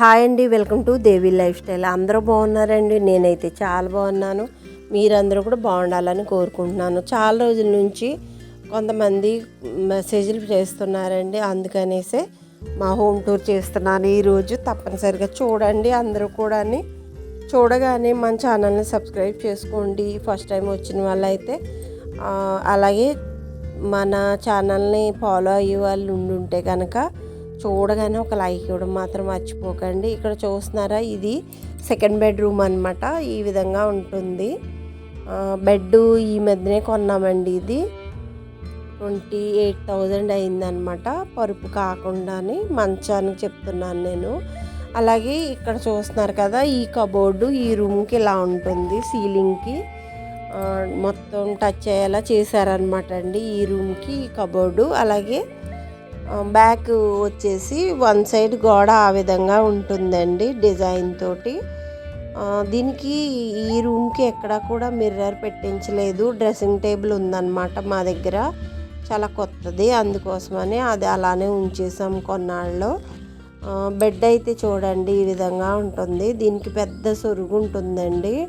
Hi అండి welcome to Devi lifestyle. అందరూ బాగున్నారండి? నేనైతే చాలా బాగున్నాను. మీరందరూ కూడా బాగుండాలని కోరుకుంటున్నాను. చాలా రోజుల నుంచి కొంతమంది మెసేజ్లు చేస్తున్నారండి. అందుకనేసే మా హోమ్ టూర్ చేస్తున్నాను ఈరోజు. తప్పనిసరిగా చూడండి అందరూ కూడా చూడగానే మన ఛానల్ని సబ్స్క్రైబ్ చేసుకోండి. ఫస్ట్ టైం వచ్చిన వాళ్ళైతే అలాగే మన ఛానల్ని ఫాలో అయ్యే వాళ్ళు ఉండుంటే కనుక చూడగానే ఒక లైక్ ఇవ్వడం మాత్రం మర్చిపోకండి. ఇక్కడ చూస్తున్నారా? ఇది సెకండ్ బెడ్రూమ్ అనమాట ఈ విధంగా ఉంటుంది. బెడ్ ఈ మధ్యనే కొన్నామండి ఇది. ట్వంటీ ఎయిట్ థౌజండ్ అయిందనమాట పరుపు కాకుండాని మంచానికి చెప్తున్నాను నేను. అలాగే ఇక్కడ చూస్తున్నారు కదా ఈ కబోర్డు ఈ రూమ్కి ఇలా ఉంటుంది సీలింగ్కి. మొత్తం టచ్ అయ్యేలా చేశారనమాట అండి ఈ రూమ్కి ఈ కబోర్డు. అలాగే Um, బ్యాక్ వచ్చేసి వన్ సైడ్ గోడ ఆ విధంగా ఉంటుందండి డిజైన్ తోటి. Uh, దీనికి ఈ రూమ్కి ఎక్కడా కూడా మిర్రర్ పెట్టించలేదు. డ్రెస్సింగ్ టేబుల్ ఉందన్నమాట మా దగ్గర. చాలా కొత్తది. అందుకోసమని అది అలానే ఉంచేసాం కొన్నాళ్ళు. Uh, బెడ్ అయితే చూడండి ఈ విధంగా ఉంటుంది. దీనికి పెద్ద సొరుగు ఉంటుందండి.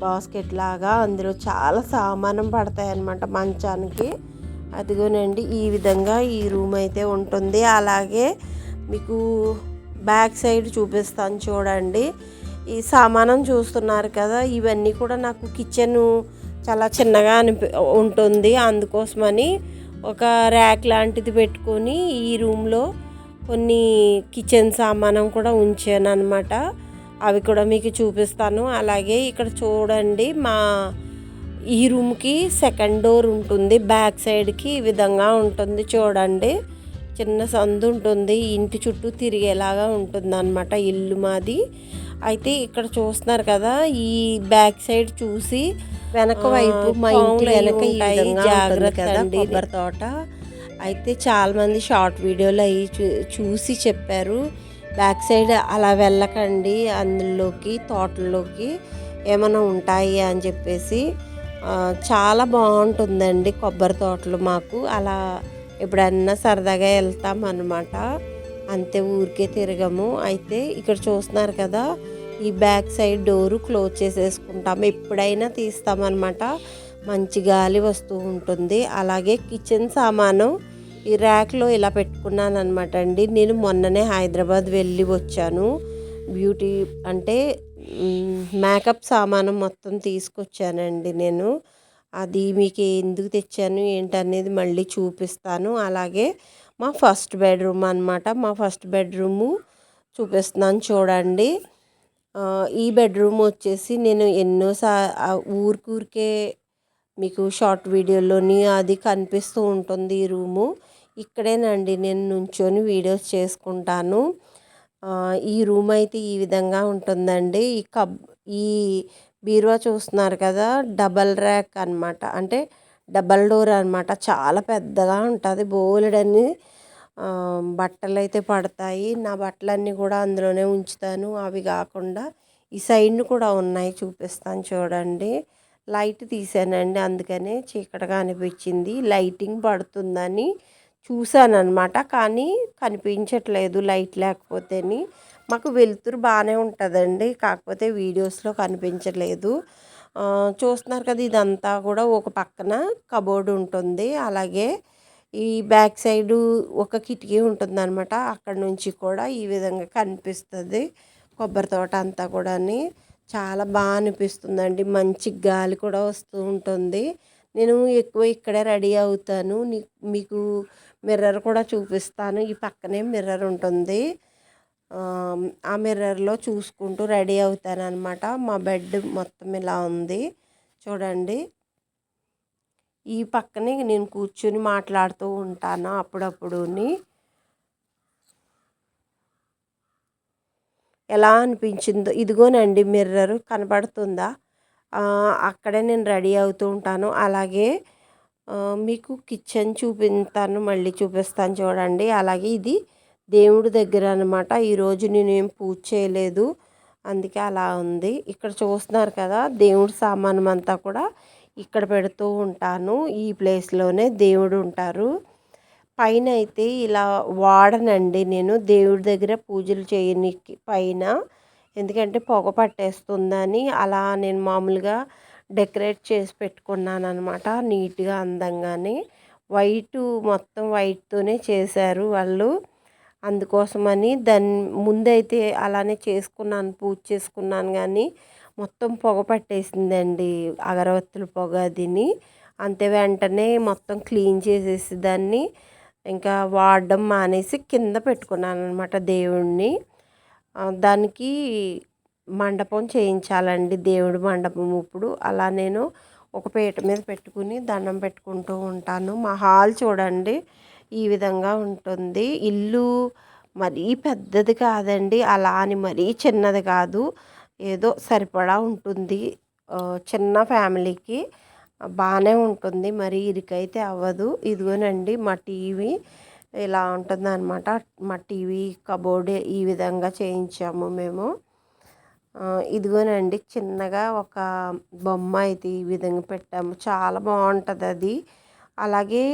బాస్కెట్ లాగా. అందులో చాలా సామానం పడతాయి అన్నమాట మంచానికి. అదిగోనండి ఈ విధంగా ఈ రూమ్ అయితే ఉంటుంది. అలాగే మీకు బ్యాక్ సైడ్ చూపిస్తాను చూడండి. ఈ సామానం చూస్తున్నారు కదా ఇవన్నీ కూడా నాకు కిచెన్ చాలా చిన్నగా అనిపి ఉంటుంది. అందుకోసమని ఒక ర్యాక్ లాంటిది పెట్టుకొని ఈ రూమ్లో కొన్ని కిచెన్ సామానం కూడా ఉంచాను అనమాట అవి కూడా మీకు చూపిస్తాను. అలాగే ఇక్కడ చూడండి మా ఈ రూమ్కి సెకండ్ డోర్ ఉంటుంది బ్యాక్ సైడ్కి ఈ విధంగా ఉంటుంది చూడండి. చిన్న సందు ఉంటుంది ఇంటి చుట్టూ తిరిగేలాగా ఉంటుంది అనమాట ఇల్లు మాది. అయితే ఇక్కడ చూస్తున్నారు కదా ఈ బ్యాక్ సైడ్ చూసి వెనక వైపు మా ఇంటి వెనక జాగ్రత్త కొబ్బరి తోట. అయితే చాలా మంది షార్ట్ వీడియోలు అవి చూ చూసి చెప్పారు. బ్యాక్ సైడ్ అలా వెళ్ళకండి అందులోకి తోటల్లోకి ఏమైనా ఉంటాయి అని చెప్పేసి. చాలా బాగుంటుందండి కొబ్బరి తోటలు మాకు. అలా ఎప్పుడన్నా సరదాగా వెళ్తాం అన్నమాట. అంతే ఊరికే తిరగము. అయితే ఇక్కడ చూస్తున్నారు కదా ఈ బ్యాక్ సైడ్ డోరు క్లోజ్ చేసేసుకుంటాము. ఎప్పుడైనా తీస్తామన్నమాట మంచి గాలి వస్తూ ఉంటుంది. అలాగే కిచెన్ సామాను ఈ ర్యాక్లో ఇలా పెట్టుకున్నాను అనమాట అండి. నేను మొన్ననే హైదరాబాద్ వెళ్ళి వచ్చాను. బ్యూటీ అంటే మేకప్ సామాను మొత్తం తీసుకొచ్చానండి నేను. అది మీకు ఎందుకు తెచ్చాను ఏంటనేది మళ్ళీ చూపిస్తాను. అలాగే మా ఫస్ట్ బెడ్రూమ్ అనమాట మా ఫస్ట్ బెడ్రూము చూపిస్తున్నాను చూడండి. ఈ బెడ్రూమ్ వచ్చేసి నేను ఎన్నోసా ఊరికూరికే మీకు షార్ట్ వీడియోలోని అది కనిపిస్తూ ఉంటుంది ఈ రూము. ఇక్కడేనండి నేను నుంచొని వీడియోస్ చేసుకుంటాను. ఈ రూమ్ అయితే ఈ విధంగా ఉంటుందండి. ఈ కబ్ ఈ బీరువా చూస్తున్నారు కదా డబల్ ర్యాక్ అన్నమాట. అంటే డబల్ డోర్ అన్నమాట. చాలా పెద్దగా ఉంటుంది. బోలెడన్ని బట్టలు అయితే పడతాయి. నా బట్టలన్నీ కూడా అందులోనే ఉంచుతాను. అవి కాకుండా ఈ సైడ్ను కూడా ఉన్నాయి చూపిస్తాను చూడండి. లైట్ తీసానండి. అందుకనే చీకటిగా అనిపించింది. లైటింగ్ పడుతుందని చూశాను అనమాట కానీ కనిపించట్లేదు లైట్ లేకపోతేని. మాకు వెలుతురు బాగానే ఉంటుందండి. కాకపోతే వీడియోస్లో కనిపించలేదు చూస్తున్నారు కదా ఇదంతా కూడా ఒక పక్కన కబోర్డ్ ఉంటుంది. అలాగే ఈ బ్యాక్ సైడు ఒక కిటికీ ఉంటుంది అనమాట అక్కడ నుంచి కూడా ఈ విధంగా కనిపిస్తుంది. కొబ్బరి తోట అంతా కూడా చాలా బాగా అనిపిస్తుందండి. మంచి గాలి కూడా వస్తూ ఉంటుంది. నేను ఎక్కువ ఇక్కడే రెడీ అవుతాను. మీకు మిర్రర్ కూడా చూపిస్తాను. ఈ పక్కనే మిర్రర్ ఉంటుంది. ఆ, మిర్రర్లో చూసుకుంటూ రెడీ అవుతాను అనమాట మా బెడ్ మొత్తం ఇలా ఉంది. చూడండి. ఈ పక్కనే నేను కూర్చుని మాట్లాడుతూ ఉంటాను అప్పుడప్పుడుని. ఎలా అనిపించిందో ఇదిగోనండి మిర్రర్ కనపడుతుందా? అక్కడే నేను రెడీ అవుతూ ఉంటాను. అలాగే మీకు కిచెన్ చూపిస్తాను మళ్ళీ చూపిస్తాను చూడండి. అలాగే ఇది దేవుడి దగ్గర అనమాట ఈరోజు నేనేం పూజ చేయలేదు. అందుకే అలా ఉంది. ఇక్కడ చూస్తున్నారు కదా దేవుడి సామానం అంతా కూడా ఇక్కడ పెడుతూ ఉంటాను. ఈ ప్లేస్లోనే దేవుడు ఉంటారు. పైన అయితే ఇలా వాడనండి నేను దేవుడి దగ్గర పూజలు చేయనీకి పైన ఎందుకంటే పొగ పట్టేస్తుందని అలా నేను మామూలుగా డెకరేట్ చేసి పెట్టుకున్నాను అనమాట నీట్గా అందంగానే. వైట్ మొత్తం వైట్తోనే చేశారు వాళ్ళు. అందుకోసమని దాన్ని ముందైతే అలానే చేసుకున్నాను పూజ చేసుకున్నాను కానీ మొత్తం పొగ పట్టేసిందండి అగరవత్తుల పొగ అదిని. అంతే వెంటనే మొత్తం క్లీన్ చేసేసి దాన్ని ఇంకా వాడడం మానేసి కింద పెట్టుకున్నాను అనమాట దేవుణ్ణి. దానికి మండపం చేయించాలండి. దేవుడి మండపం ఇప్పుడు. అలా నేను ఒక పీట మీద పెట్టుకుని దండం పెట్టుకుంటూ ఉంటాను. మా హాల్ చూడండి ఈ విధంగా ఉంటుంది. ఇల్లు మరీ పెద్దది కాదండి. అలా అని మరీ చిన్నది కాదు. ఏదో సరిపడా ఉంటుంది. చిన్న ఫ్యామిలీకి బాగానే ఉంటుంది. మరి ఇరికైతే అవ్వదు. ఇదిగోనండి మా టీవీ ఇలా ఉంటుంది అనమాట మా టీవీ కబోర్డ్ ఈ విధంగా చేయించాము మేము. ఇదిగోనండి చిన్నగా ఒక బొమ్మ అయితే ఈ విధంగా పెట్టాము. చాలా బాగుంటుంది అది. అలాగే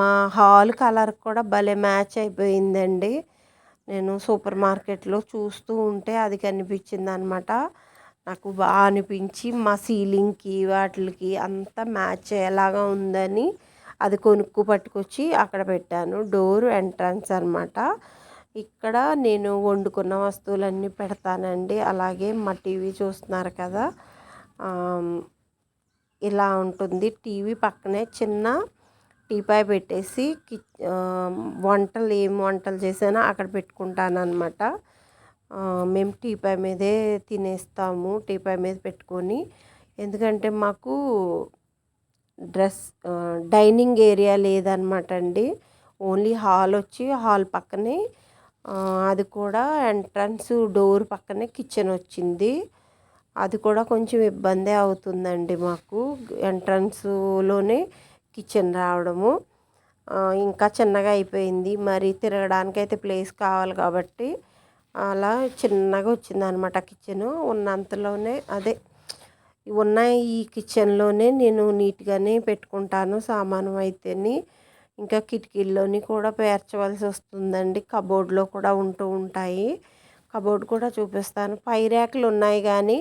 మా హాల్ కలర్ కూడా భలే మ్యాచ్ అయిపోయిందండి. నేను సూపర్ మార్కెట్లో చూస్తూ ఉంటే అది కనిపించింది అనమాట నాకు బాగా అనిపించి మా సీలింగ్కి వాటికి అంతా మ్యాచ్ అయ్యేలాగా ఉందని అది కొనుక్కు పట్టుకొచ్చి అక్కడ పెట్టాను. డోర్ ఎంట్రన్స్ అనమాట ఇక్కడ నేను వండుకున్న వస్తువులన్నీ పెడతానండి. అలాగే మా టీవీ చూస్తున్నారు కదా. ఇలా ఉంటుంది. టీవీ పక్కనే చిన్న టీపాయ్ పెట్టేసి కి వంటలు ఏం వంటలు చేసానో అక్కడ పెట్టుకుంటాను అనమాట మేము టీపాయ్ మీదే తినేస్తాము. టీపాయ్ మీద పెట్టుకొని. ఎందుకంటే మాకు డ్రెస్ డైనింగ్ ఏరియా లేదనమాట అండి. ఓన్లీ హాల్ వచ్చి హాల్ పక్కనే అది కూడా ఎంట్రన్స్ డోర్ పక్కనే కిచెన్ వచ్చింది. అది కూడా కొంచెం ఇబ్బంది అవుతుందండి మాకు ఎంట్రన్స్లోనే కిచెన్ రావడము. ఇంకా చిన్నగా అయిపోయింది. మరి తిరగడానికి అయితే ప్లేస్ కావాలి కాబట్టి అలా చిన్నగా వచ్చింది అనమాట కిచెన్. ఉన్నంతలోనే అదే ఉన్న ఈ కిచెన్లోనే నేను నీట్గానే పెట్టుకుంటాను సామాను అయితేని. ఇంకా కిటికీల్లోని కూడా పేర్చవలసి వస్తుందండి. కబోర్డ్లో కూడా ఉంటూ ఉంటాయి. కబోర్డ్ కూడా చూపిస్తాను. పై ర్యాకులు ఉన్నాయి కానీ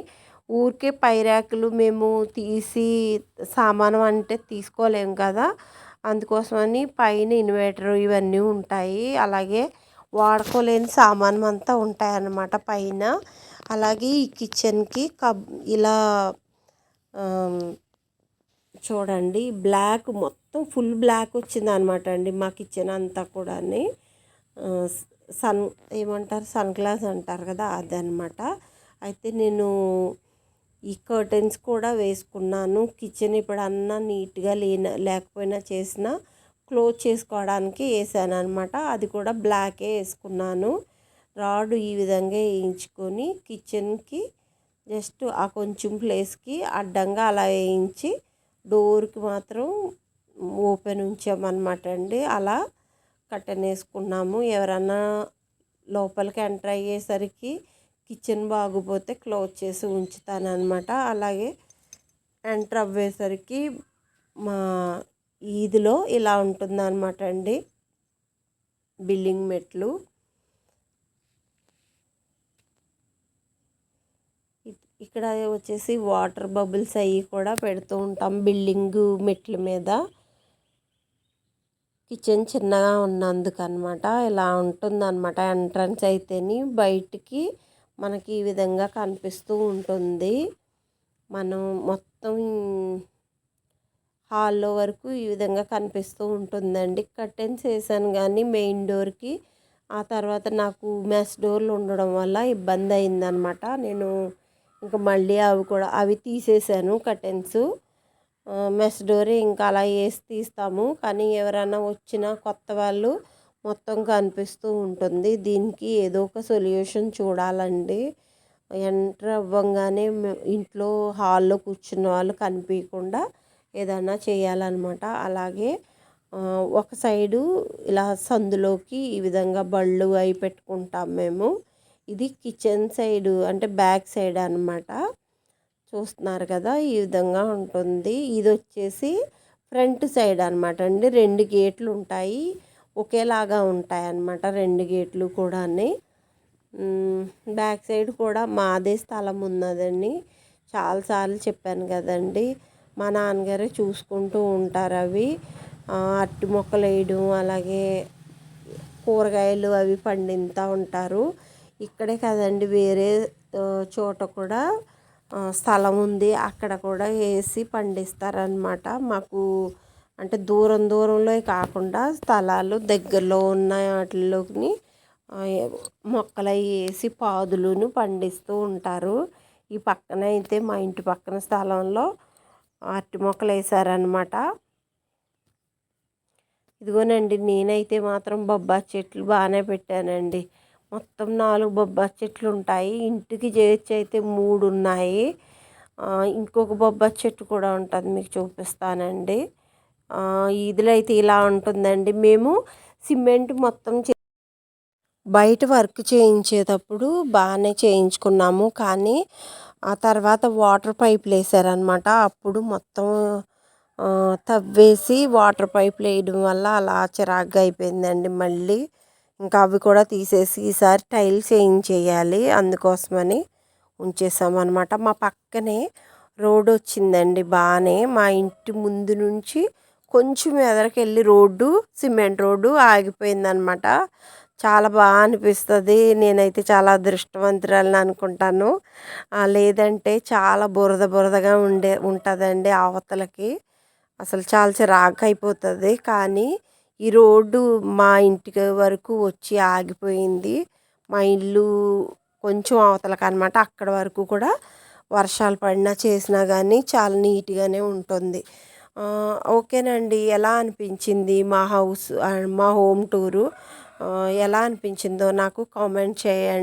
ఊరికే పై ర్యాకులు మేము తీసి సామాను అంటే తీసుకోలేము కదా. అందుకోసమని పైన ఇన్వర్టర్ ఇవన్నీ ఉంటాయి. అలాగే వాడుకోలేని సామానం అంతా ఉంటాయన్నమాట పైన. అలాగే ఈ కిచెన్కి కబ్ ఇలా చూడండి బ్లాక్ మొత్తం ఫుల్ బ్లాక్ వచ్చింది అనమాట అండి మా కిచెన్ అంతా కూడా సన్ ఏమంటారు? సన్ గ్లాస్ అంటారు కదా అదనమాట అయితే నేను ఈ కర్టెన్స్ కూడా వేసుకున్నాను. కిచెన్ ఇప్పుడన్నా నీట్గా లేన లేకపోయినా చేసిన క్లోజ్ చేసుకోవడానికి వేసాను అనమాట అది కూడా బ్లాకే వేసుకున్నాను. రాడ్ ఈ విధంగా వేయించుకొని కిచెన్కి జస్ట్ ఆ కొంచెం ప్లేస్కి అడ్డంగా అలా వేయించి డోర్కి మాత్రం ఓపెన్ ఉంచామన్నమాట అండి. అలా కట్టెన్ వేసుకున్నాము. ఎవరన్నా లోపలికి ఎంటర్ అయ్యేసరికి కిచెన్ బాగుపోతే క్లోజ్ చేసి ఉంచుతానమాట అలాగే ఎంటర్ అవ్వేసరికి మా ఈదిలో ఇలా ఉంటుందన్నమాట అండి. బిల్డింగ్ మెట్లు. ఇక్కడ వచ్చేసి వాటర్ బబుల్స్ అవి కూడా పెడుతూ ఉంటాం బిల్డింగ్ మెట్ల మీద. కిచెన్ చిన్నగా ఉన్నందుకనమాట. ఇలా ఉంటుందన్నమాట ఎంట్రన్స్ అయితేని. బయటికి మనకి ఈ విధంగా కనిపిస్తూ ఉంటుంది. మనం మొత్తం హాల్లో వరకు ఈ విధంగా కనిపిస్తూ ఉంటుందండి. కర్టెన్స్ వేసాను కానీ మెయిన్ డోర్కి. ఆ తర్వాత నాకు మెస్ డోర్లు ఉండడం వల్ల ఇబ్బంది అయిందనమాట. నేను ఇంకా మళ్ళీ అవి కూడా అవి తీసేసాను కర్టెన్స్. మెస్ డోర్ ఇంకా అలా వేసి తీస్తాము. కానీ ఎవరైనా వచ్చినా కొత్త వాళ్ళు మొత్తం కనిపిస్తూ ఉంటుంది. దీనికి ఏదో ఒక సొల్యూషన్ చూడాలండి. ఎంటర్ అవ్వగానే ఇంట్లో హాల్లో కూర్చున్న వాళ్ళు కనిపించకుండా ఏదైనా చేయాలన్నమాట. అలాగే ఒక సైడు ఇలా సందులోకి ఈ విధంగా బళ్ళు అవి పెట్టుకుంటాం మేము. ఇది కిచెన్ సైడ్ అంటే బ్యాక్ సైడ్ అనమాట చూస్తున్నారు కదా ఈ విధంగా ఉంటుంది. ఇది వచ్చేసి ఫ్రంట్ సైడ్ అనమాట అండి. రెండు గేట్లు ఉంటాయి. ఒకేలాగా ఉంటాయి అన్నమాట రెండు గేట్లు కూడా బ్యాక్ సైడ్ కూడా మాదే స్థలం ఉన్నదండి. చాలాసార్లు చెప్పాను కదండి మా నాన్నగారే చూసుకుంటూ ఉంటారు అవి. అట్టి అరటి మొక్కలు వేయడం అలాగే కూరగాయలు అవి పండిస్తూ ఉంటారు. ఇక్కడే కదండి వేరే చోట కూడా స్థలం ఉంది. అక్కడ కూడా వేసి పండిస్తారనమాట మాకు అంటే దూరం దూరంలో కాకుండా స్థలాలు దగ్గరలో ఉన్న వాటిలోని మొక్కలు అవి వేసి పాదులను పండిస్తూ ఉంటారు. ఈ పక్కన అయితే మా ఇంటి పక్కన స్థలంలో అరటి మొక్కలు వేసారనమాట ఇదిగోనండి నేనైతే మాత్రం బొబ్బా చెట్లు బాగానే పెట్టానండి. మొత్తం నాలుగు బొబ్బాయి చెట్లు ఉంటాయి. ఇంటికి చేర్చి అయితే మూడు ఉన్నాయి. ఇంకొక బొబ్బాయి చెట్టు కూడా ఉంటుంది మీకు చూపిస్తానండి. ఇదిలో అయితే ఇలా ఉంటుందండి. మేము సిమెంట్ మొత్తం చే- బయట వర్క్ చేయించేటప్పుడు బాగానే చేయించుకున్నాము. కానీ ఆ తర్వాత వాటర్ పైపులు వేసారనమాట అప్పుడు మొత్తం తవ్వేసి వాటర్ పైపులు వేయడం వల్ల అలా చిరాగ్గా అయిపోయిందండి మళ్ళీ. ఇంకా అవి కూడా తీసేసి ఈసారి టైల్స్ వేయించేయాలి అందుకోసమని ఉంచేసామన్నమాట. మా పక్కనే రోడ్డు వచ్చిందండి బాగానే మా ఇంటి ముందు నుంచి కొంచెం ఎదరికెళ్ళి రోడ్డు సిమెంట్ రోడ్డు ఆగిపోయిందనమాట చాలా బాగా అనిపిస్తుంది. నేనైతే చాలా అదృష్టవంతురాలని అనుకుంటాను. లేదంటే చాలా బురద బురదగా ఉండే ఉంటుందండి అవతలకి. అసలు చాలా చిరాకు అయిపోతుంది. కానీ ఈ రోడ్డు మా ఇంటికి వరకు వచ్చి ఆగిపోయింది. మా ఇల్లు కొంచెం అవతలకి అనమాట అక్కడ వరకు కూడా వర్షాలు పడినా చేసినా కానీ చాలా నీట్గానే ఉంటుంది. ఓకేనండి. ఎలా అనిపించింది మా హౌస్ మా హోమ్ టూరు? ఎలా అనిపించిందో నాకు కామెంట్ చేయండి.